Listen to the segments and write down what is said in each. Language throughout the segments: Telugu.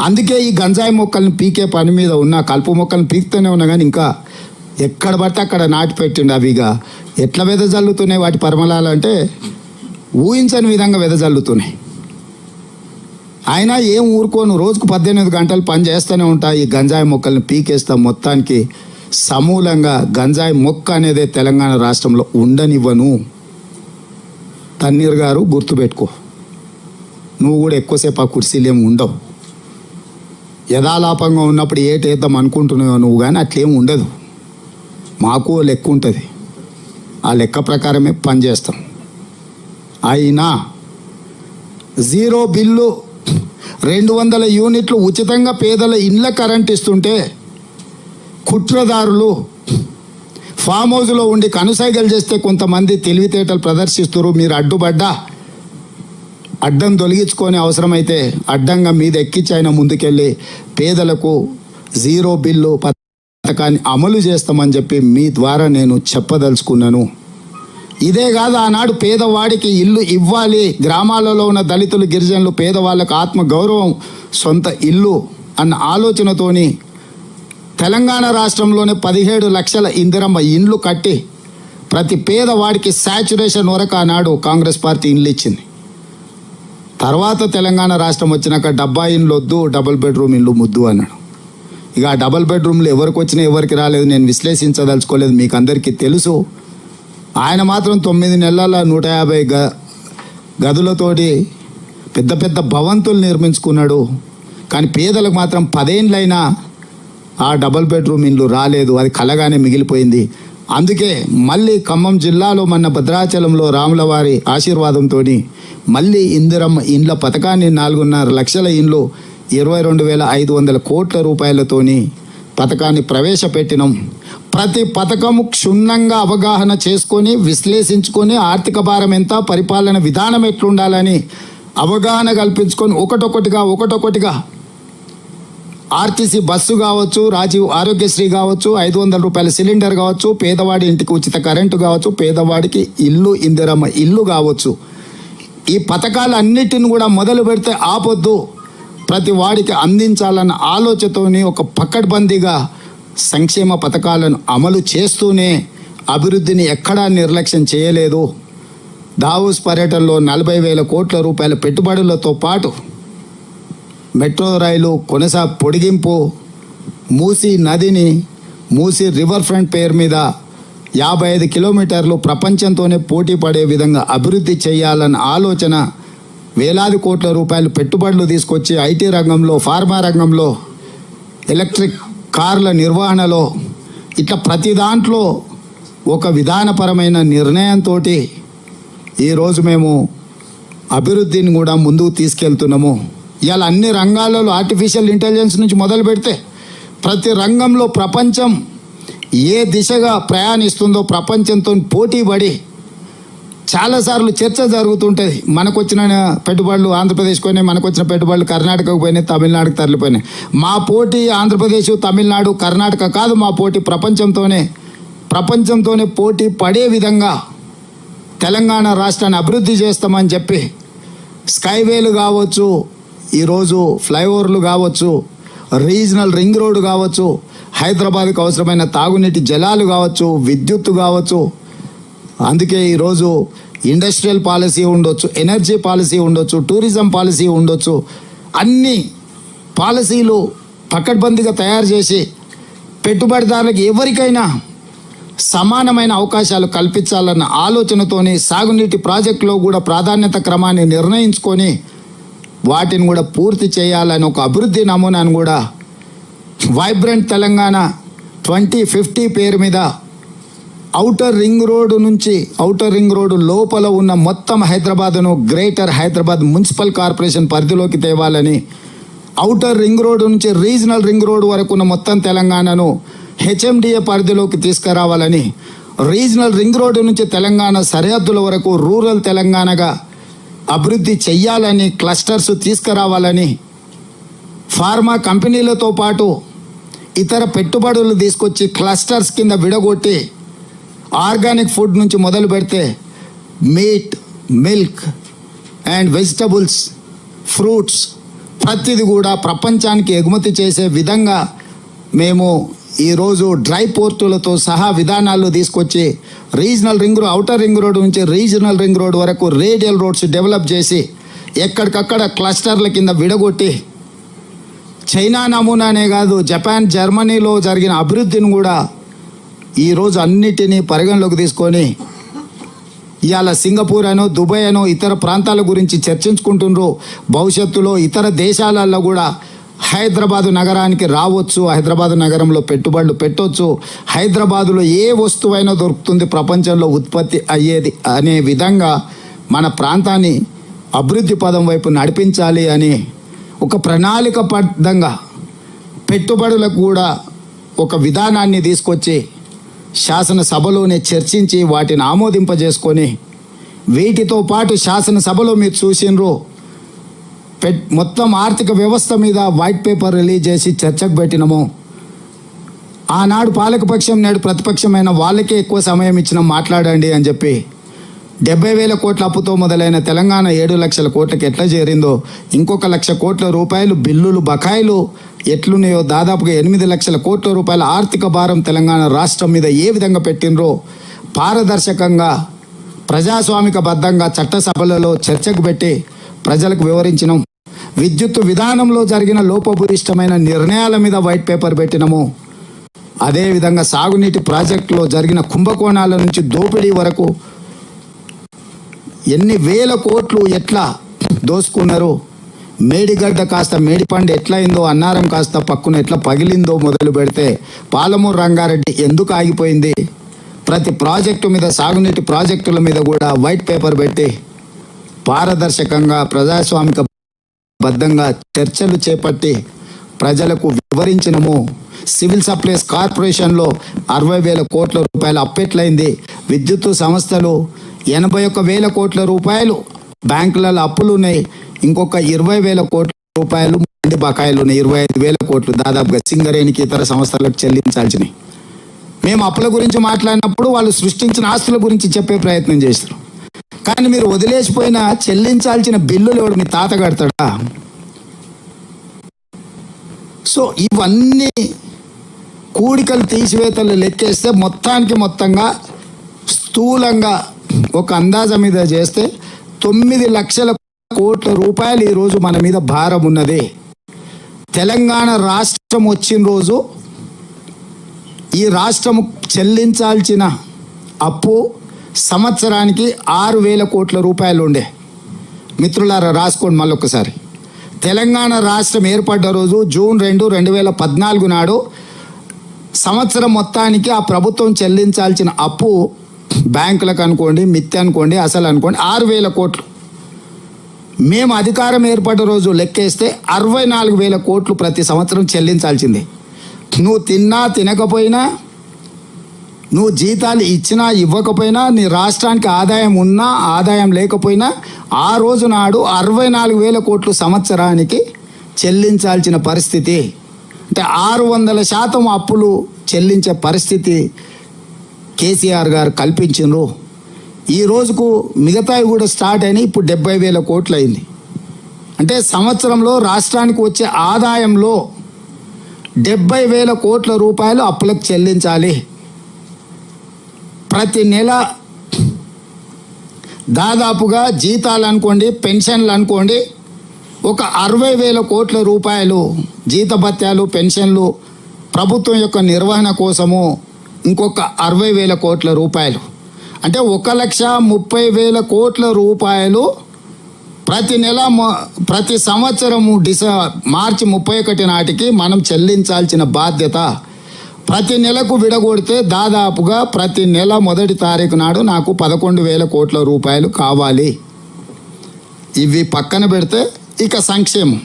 అందుకే ఈ గంజాయి మొక్కల్ని పీకే పని మీద ఉన్న కలుపు మొక్కల్ని పీకుతూనే ఉన్నా కానీ ఇంకా ఎక్కడ పడితే అక్కడ నాటి పెట్టిండు అవిగా ఎట్లా వెదజల్లుతున్నాయి వాటి పరిమళాలు అంటే ఊహించని విధంగా వెదజల్లుతున్నాయి అయినా ఏం ఊరుకోను రోజుకు పద్దెనిమిది గంటలు పని చేస్తూనే ఉంటా ఈ గంజాయి మొక్కల్ని పీకేస్తా మొత్తానికి సమూలంగా గంజాయి మొక్క అనేది తెలంగాణ రాష్ట్రంలో ఉండనివ్వను. తన్నీర్ గారు గుర్తుపెట్టుకో. నువ్వు కూడా ఎక్కువసేపు ఆ కుర్చీలేం ఉండవు. యథాలాపంగా ఉన్నప్పుడు ఏటేద్దాం అనుకుంటున్నావు నువ్వు కానీ అట్లేం ఉండదు. మాకు లెక్క ఉంటుంది. ఆ లెక్క ప్రకారమే పనిచేస్తాం అయినా జీరో బిల్లు రెండు వందల యూనిట్లు ఉచితంగా పేదల ఇండ్ల కరెంట్ ఇస్తుంటే కుట్రదారులు ఫామ్ హౌస్లో ఉండి కనుసైగలు చేస్తే కొంతమంది తెలివితేటలు ప్రదర్శిస్తారు మీరు అడ్డుపడ్డా. అడ్డం తొలగించుకొని అవసరమైతే అడ్డంగా మీద ఎక్కించి ఆయన ముందుకెళ్ళి పేదలకు జీరో బిల్లు పథకాన్ని అమలు చేస్తామని చెప్పి మీ ద్వారా నేను చెప్పదలుచుకున్నాను. ఇదే కాదు ఆనాడు పేదవాడికి ఇల్లు ఇవ్వాలి. గ్రామాలలో ఉన్న దళితులు గిరిజనులు పేదవాళ్ళకు ఆత్మగౌరవం సొంత ఇల్లు అన్న ఆలోచనతోని తెలంగాణ రాష్ట్రంలోనే పదిహేడు లక్షల ఇందిరమ్మ ఇండ్లు కట్టి ప్రతి పేదవాడికి శాచురేషన్ వరకు ఆనాడు కాంగ్రెస్ పార్టీ ఇండ్లు ఇచ్చింది. తర్వాత తెలంగాణ రాష్ట్రం వచ్చినాక డబ్బా ఇండ్లు వద్దు డబుల్ బెడ్రూమ్ ఇండ్లు ముద్దు అన్నాడు. ఇక ఆ డబుల్ బెడ్రూమ్లు ఎవరికి వచ్చినా ఎవరికి రాలేదు నేను విశ్లేషించదలుచుకోలేదు మీకు అందరికీ తెలుసు. ఆయన మాత్రం తొమ్మిది నెలల నూట యాభై గ గదులతోటి పెద్ద పెద్ద భవంతులు నిర్మించుకున్నాడు. కానీ పేదలకు మాత్రం పదేండ్లైనా ఆ డబుల్ బెడ్రూమ్ ఇండ్లు రాలేదు అది కలగానే మిగిలిపోయింది. అందుకే మళ్ళీ ఖమ్మం జిల్లాలో మన భద్రాచలంలో రాములవారి ఆశీర్వాదంతో మళ్ళీ ఇందిరమ్మ ఇండ్ల పథకాన్ని నాలుగున్నర లక్షల ఇండ్లు ఇరవై రెండు వేల ఐదు వందల కోట్ల రూపాయలతోని పథకాన్ని ప్రవేశపెట్టినాం. ప్రతి పథకము క్షుణ్ణంగా అవగాహన చేసుకొని విశ్లేషించుకొని ఆర్థిక భారం ఎంత పరిపాలన విధానం ఎట్లుండాలని అవగాహన కల్పించుకొని ఒకటొకటిగా ఒకటొకటిగా ఆర్టీసీ బస్సు కావచ్చు రాజీవ్ ఆరోగ్యశ్రీ కావచ్చు ఐదు వందల రూపాయల సిలిండర్ కావచ్చు పేదవాడి ఇంటికి ఉచిత కరెంటు కావచ్చు పేదవాడికి ఇల్లు ఇందిరమ్మ ఇల్లు కావచ్చు. ఈ పథకాలన్నిటిని కూడా మొదలు పెడితే ఆపొద్దు. ప్రతి వాడికి అందించాలన్న ఆలోచనతోని ఒక పక్కడ్బందీగా సంక్షేమ పథకాలను అమలు చేస్తూనే అభివృద్ధిని ఎక్కడా నిర్లక్ష్యం చేయలేదు. దావూస్ పర్యటనలో నలభై వేల కోట్ల రూపాయల పెట్టుబడులతో పాటు మెట్రో రైలు కొనసా పొడిగింపు మూసీ నదిని మూసీ రివర్ ఫ్రంట్ పేరు మీద యాభై ఐదు కిలోమీటర్లు ప్రపంచంతోనే పోటీ పడే విధంగా అభివృద్ధి చేయాలన్న ఆలోచన వేలాది కోట్ల రూపాయలు పెట్టుబడులు తీసుకొచ్చి ఐటీ రంగంలో ఫార్మా రంగంలో ఎలక్ట్రిక్ కార్ల నిర్వహణలో ఇట్లా ప్రతి దాంట్లో ఒక విధానపరమైన నిర్ణయంతో ఈరోజు మేము అభివృద్ధిని కూడా ముందుకు తీసుకెళ్తున్నాము. ఇలా అన్ని రంగాలలో ఆర్టిఫిషియల్ ఇంటెలిజెన్స్ నుంచి మొదలు పెడితే ప్రతి రంగంలో ప్రపంచం ఏ దిశగా ప్రయాణిస్తుందో ప్రపంచంతో పోటీ పడి చాలాసార్లు చర్చ జరుగుతుంటుంది. మనకు వచ్చిన పెట్టుబడులు ఆంధ్రప్రదేశ్ పోయినాయి మనకు వచ్చిన పెట్టుబడులు కర్ణాటకకు పోయినాయి తమిళనాడుకు తరలిపోయినాయి. మా పోటీ ఆంధ్రప్రదేశ్ తమిళనాడు కర్ణాటక కాదు మా పోటీ ప్రపంచంతోనే ప్రపంచంతోనే పోటీ పడే విధంగా తెలంగాణ రాష్ట్రాన్ని అభివృద్ధి చేస్తామని చెప్పి స్కైవేలు కావచ్చు ఈరోజు ఫ్లైఓవర్లు కావచ్చు రీజనల్ రింగ్ రోడ్డు కావచ్చు హైదరాబాద్కు అవసరమైన తాగునీటి జలాలు కావచ్చు విద్యుత్తు కావచ్చు అందుకే ఈరోజు ఇండస్ట్రియల్ పాలసీ ఉండొచ్చు ఎనర్జీ పాలసీ ఉండొచ్చు టూరిజం పాలసీ ఉండొచ్చు అన్ని పాలసీలు పకడ్బందీగా తయారు చేసి పెట్టుబడిదారులకు ఎవరికైనా సమానమైన అవకాశాలు కల్పించాలన్న ఆలోచనతోని సాగునీటి ప్రాజెక్టులో కూడా ప్రాధాన్యత క్రమాన్ని నిర్ణయించుకొని వాటిని కూడా పూర్తి చేయాలని ఒక అభివృద్ధి నమూనాను కూడా వైబ్రెంట్ తెలంగాణ ట్వంటీ ఫిఫ్టీ పేరు మీద ఔటర్ రింగ్ రోడ్డు నుంచి ఔటర్ రింగ్ రోడ్డు లోపల ఉన్న మొత్తం హైదరాబాద్ను గ్రేటర్ హైదరాబాద్ మున్సిపల్ కార్పొరేషన్ పరిధిలోకి తేవాలని ఔటర్ రింగ్ రోడ్డు నుంచి రీజనల్ రింగ్ రోడ్డు వరకు ఉన్న మొత్తం తెలంగాణను హెచ్ఎండిఏ పరిధిలోకి తీసుకురావాలని రీజనల్ రింగ్ రోడ్డు నుంచి తెలంగాణ సరిహద్దుల వరకు రూరల్ తెలంగాణగా అభివృద్ధి చెయ్యాలని క్లస్టర్స్ తీసుకురావాలని ఫార్మా కంపెనీలతో పాటు ఇతర పెట్టుబడులు తీసుకొచ్చి క్లస్టర్స్ కింద విడగొట్టి ఆర్గానిక్ ఫుడ్ నుంచి మొదలు పెడితే meat milk and vegetables fruits ప్రతిది కూడా ప్రపంచానికి ఎగుమతి చేసే విధంగా మేము ఈరోజు డ్రై పోర్టులతో సహా విధానాలు తీసుకొచ్చి regional ring road outer ring road నుంచి రీజనల్ రింగ్ రోడ్ వరకు రేడియల్ రోడ్స్ డెవలప్ చేసి ఎక్కడికక్కడ క్లస్టర్ల కింద విడగొట్టి చైనా నమూనానే కాదు జపాన్ జర్మనీలో జరిగిన అభివృద్ధిని కూడా ఈరోజు అన్నిటినీ పరిగణలోకి తీసుకొని ఇవాళ సింగపూర్ అనో దుబాయ్ అనో ఇతర ప్రాంతాల గురించి చర్చించుకుంటుండ్రు. భవిష్యత్తులో ఇతర దేశాలలో కూడా హైదరాబాదు నగరానికి రావచ్చు హైదరాబాదు నగరంలో పెట్టుబడులు పెట్టవచ్చు హైదరాబాదులో ఏ వస్తువైనా దొరుకుతుంది ప్రపంచంలో ఉత్పత్తి అయ్యేది అనే విధంగా మన ప్రాంతాన్ని అభివృద్ధి పదం వైపు నడిపించాలి అని ఒక ప్రణాళికబద్ధంగా పెట్టుబడులకు కూడా ఒక విధానాన్ని తీసుకొచ్చి శాసనసభలోనే చర్చించి వాటిని ఆమోదింపజేసుకొని వీటితో పాటు శాసనసభలో మీరు చూసినరు. మొత్తం ఆర్థిక వ్యవస్థ మీద వైట్ పేపర్ రిలీజ్ చేసి చర్చకు పెట్టినము. ఆనాడు పాలకపక్షం నేడు ప్రతిపక్షమైన వాళ్ళకే ఎక్కువ సమయం ఇచ్చిన మాట్లాడండి అని చెప్పి డెబ్బై వేల కోట్ల అప్పుతో మొదలైన తెలంగాణ ఏడు లక్షల కోట్లకి ఎట్లా చేరిందో ఇంకొక లక్ష కోట్ల రూపాయలు బిల్లులు బకాయిలు ఎట్లున్నాయో దాదాపుగా ఎనిమిది లక్షల కోట్ల రూపాయల ఆర్థిక భారం తెలంగాణ రాష్ట్రం మీద ఏ విధంగా పెట్టినరో పారదర్శకంగా ప్రజాస్వామిక బద్ధంగా చట్టసభలలో చర్చకు పెట్టి ప్రజలకు వివరించినాం. విద్యుత్ విధానంలో జరిగిన లోపభూయిష్టమైన నిర్ణయాల మీద వైట్ పేపర్ పెట్టినము. అదేవిధంగా సాగునీటి ప్రాజెక్టులో జరిగిన కుంభకోణాల నుంచి దోపిడీ వరకు ఎన్ని వేల కోట్లు ఎట్లా దోసుకున్నారు మేడిగడ్డ కాస్త మేడిపండు ఎట్లయిందో అన్నారం కాస్త పక్కున ఎట్లా పగిలిందో మొదలు పెడితే పాలమూరు రంగారెడ్డి ఎందుకు ఆగిపోయింది? ప్రతి ప్రాజెక్టు మీద సాగునీటి ప్రాజెక్టుల మీద కూడా వైట్ పేపర్ పెట్టి పారదర్శకంగా ప్రజాస్వామిక బద్ధంగా చర్చలు చేపట్టి ప్రజలకు వివరించినము. సివిల్ సప్లైస్ కార్పొరేషన్లో అరవై వేల కోట్ల రూపాయలు అప్పెట్లయింది విద్యుత్ సంస్థలు ఎనభై ఒక్క వేల కోట్ల రూపాయలు. బ్యాంకులలో అప్పులు ఉన్నాయి ఇంకొక ఇరవై వేల కోట్ల రూపాయలు మంది బకాయిలు ఉన్నాయి ఇరవై ఐదు వేల కోట్లు దాదాపుగా సింగరేణికి ఇతర సంస్థలకు చెల్లించాల్సినవి. మేము అప్పుల గురించి మాట్లాడినప్పుడు వాళ్ళు సృష్టించిన ఆస్తుల గురించి చెప్పే ప్రయత్నం చేస్తారు. కానీ మీరు వదిలేసిపోయిన చెల్లించాల్సిన బిల్లులు ఎవడు మీ తాత కడతాడా? సో ఇవన్నీ కూడికలు తీసివేతలు లెక్కేస్తే మొత్తానికి మొత్తంగా స్థూలంగా ఒక అందాజ మీద చేస్తే తొమ్మిది లక్షల కోట్ల రూపాయలు ఈరోజు మన మీద భారం ఉన్నది. తెలంగాణ రాష్ట్రం వచ్చిన రోజు ఈ రాష్ట్రము చెల్లించాల్సిన అప్పు సంవత్సరానికి ఆరు వేల కోట్ల రూపాయలు ఉండే. మిత్రులారా రాసుకోండి మళ్ళొకసారి తెలంగాణ రాష్ట్రం ఏర్పడ్డ రోజు జూన్ రెండు రెండు వేల పద్నాలుగు నాడు సంవత్సరం మొత్తానికి ఆ ప్రభుత్వం చెల్లించాల్సిన అప్పు బ్యాంకులకు అనుకోండి మిత్తి అనుకోండి అసలు అనుకోండి ఆరు వేల కోట్లు. మేము అధికారం ఏర్పడ్డ రోజు లెక్కేస్తే అరవై నాలుగు వేల కోట్లు ప్రతి సంవత్సరం చెల్లించాల్సింది. నువ్వు తిన్నా తినకపోయినా నువ్వు జీతాలు ఇచ్చినా ఇవ్వకపోయినా నీ రాష్ట్రానికి ఆదాయం ఉన్నా ఆదాయం లేకపోయినా ఆ రోజు నాడు అరవై నాలుగు వేల కోట్లు సంవత్సరానికి చెల్లించాల్సిన పరిస్థితి. అంటే ఆరు వందల శాతం అప్పులు చెల్లించే పరిస్థితి కేసీఆర్ గారు కల్పించిండ్రు. ఈ రోజుకు మిగతావి కూడా స్టార్ట్ అయినాయి ఇప్పుడు డెబ్బై వేల కోట్లు అయింది. అంటే సంవత్సరంలో రాష్ట్రానికి వచ్చే ఆదాయంలో డెబ్బై వేల కోట్ల రూపాయలు అప్పులకు చెల్లించాలి. ప్రతి నెల దాదాపుగా జీతాలు అనుకోండి పెన్షన్లు అనుకోండి ఒక అరవై వేల కోట్ల రూపాయలు జీతభత్యాలు పెన్షన్లు ప్రభుత్వం యొక్క నిర్వహణ కోసము ఇంకొక అరవై వేల కోట్ల రూపాయలు. అంటే ఒక లక్ష ముప్పై వేల కోట్ల రూపాయలు ప్రతి నెల ప్రతి సంవత్సరము డిస మార్చి ముప్పై ఒకటి నాటికి మనం చెల్లించాల్సిన బాధ్యత ప్రతి నెలకు విడగొడితే దాదాపుగా ప్రతి నెల మొదటి తారీఖు నాడు నాకు పదకొండు వేల కోట్ల రూపాయలు కావాలి. ఇవి పక్కన పెడితే ఇక సంక్షేమం.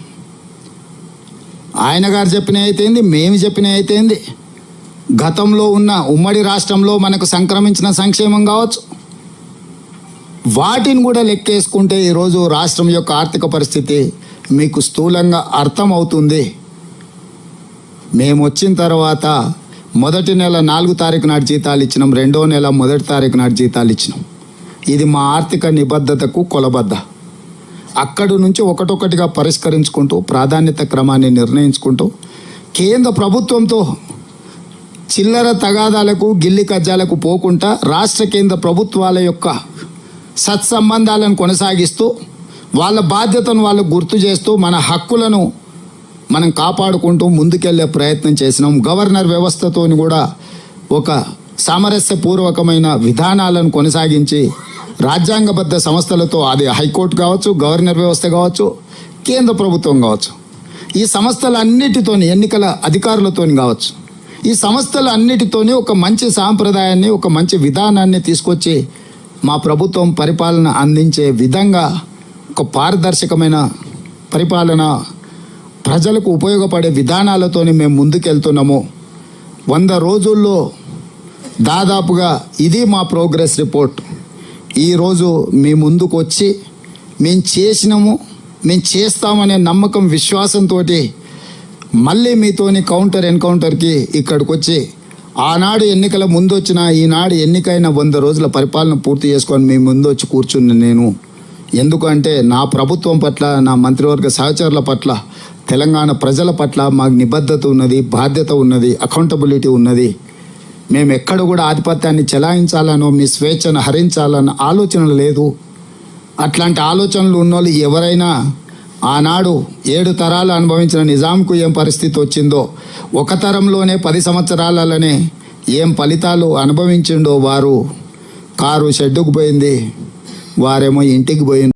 ఆయన గారు చెప్పిన అయితేంది మేము చెప్పిన అయితేంది గతంలో ఉన్న ఉమ్మడి రాష్ట్రంలో మనకు సంక్రమించిన సంక్షేమం కావచ్చు. వాటిని కూడా లెక్కేసుకుంటే ఈరోజు రాష్ట్రం యొక్క ఆర్థిక పరిస్థితి మీకు స్థూలంగా అర్థమవుతుంది. మేము వచ్చిన తర్వాత మొదటి నెల నాలుగు తారీఖు నాటి జీతాలు ఇచ్చినాం రెండో నెల మొదటి తారీఖు నాటి జీతాలు ఇచ్చినాం. ఇది మా ఆర్థిక నిబద్ధతకు కొలబద్ద. అక్కడి నుంచి ఒకటొకటిగా పరిష్కరించుకుంటూ ప్రాధాన్యత క్రమాన్ని నిర్ణయించుకుంటూ కేంద్ర ప్రభుత్వంతో చిల్లర తగాదాలకు గిల్లి కజ్జాలకు పోకుండా రాష్ట్ర కేంద్ర ప్రభుత్వాల యొక్క సత్సంబంధాలను కొనసాగిస్తూ వాళ్ళ బాధ్యతను వాళ్ళు గుర్తు చేస్తూ మన హక్కులను మనం కాపాడుకుంటూ ముందుకెళ్ళే ప్రయత్నం చేసినాం. గవర్నర్ వ్యవస్థతోని కూడా ఒక సామరస్యపూర్వకమైన విధానాలను కొనసాగించి రాజ్యాంగబద్ధ సంస్థలతో అది హైకోర్టు కావచ్చు గవర్నర్ వ్యవస్థ కావచ్చు కేంద్ర ప్రభుత్వం కావచ్చు ఈ సంస్థలన్నిటితో ఎన్నికల అధికారులతోని కావచ్చు ఈ సంస్థలన్నిటితోని ఒక మంచి సాంప్రదాయాన్ని ఒక మంచి విధానాన్ని తీసుకొచ్చి మా ప్రభుత్వం పరిపాలన అందించే విధంగా ఒక పారదర్శకమైన పరిపాలన ప్రజలకు ఉపయోగపడే విధానాలతోని మేము ముందుకెళ్తున్నాము. వంద రోజుల్లో దాదాపుగా ఇది మా ప్రోగ్రెస్ రిపోర్ట్. ఈరోజు మీ ముందుకు వచ్చి మేము చేసినాము మేము చేస్తామనే నమ్మకం విశ్వాసంతో మళ్ళీ మీతోని కౌంటర్ ఎన్కౌంటర్కి ఇక్కడికి వచ్చి ఆనాడు ఎన్నికల ముందు వచ్చిన ఈనాడు ఎన్నికైన వంద రోజుల పరిపాలన పూర్తి చేసుకొని మీ ముందు వచ్చి కూర్చున్న నేను. ఎందుకంటే నా ప్రభుత్వం పట్ల నా మంత్రివర్గ సహచరుల పట్ల తెలంగాణ ప్రజల పట్ల మాకు నిబద్ధత ఉన్నది బాధ్యత ఉన్నది అకౌంటబిలిటీ ఉన్నది. మేము ఎక్కడ కూడా ఆధిపత్యాన్ని చెలాయించాలనో మీ స్వేచ్ఛను హరించాలన్న ఆలోచన లేదు. అట్లాంటి ఆలోచనలు ఉన్నోళ్ళు ఎవరైనా ఆనాడు ఏడు తరాలు అనుభవించిన నిజాంకు ఏం పరిస్థితి వచ్చిందో ఒక తరంలోనే పది సంవత్సరాలనే ఏం ఫలితాలు అనుభవించిండో వారు కారు షెడ్డుకు పోయింది వారేమో ఇంటికి పోయింది.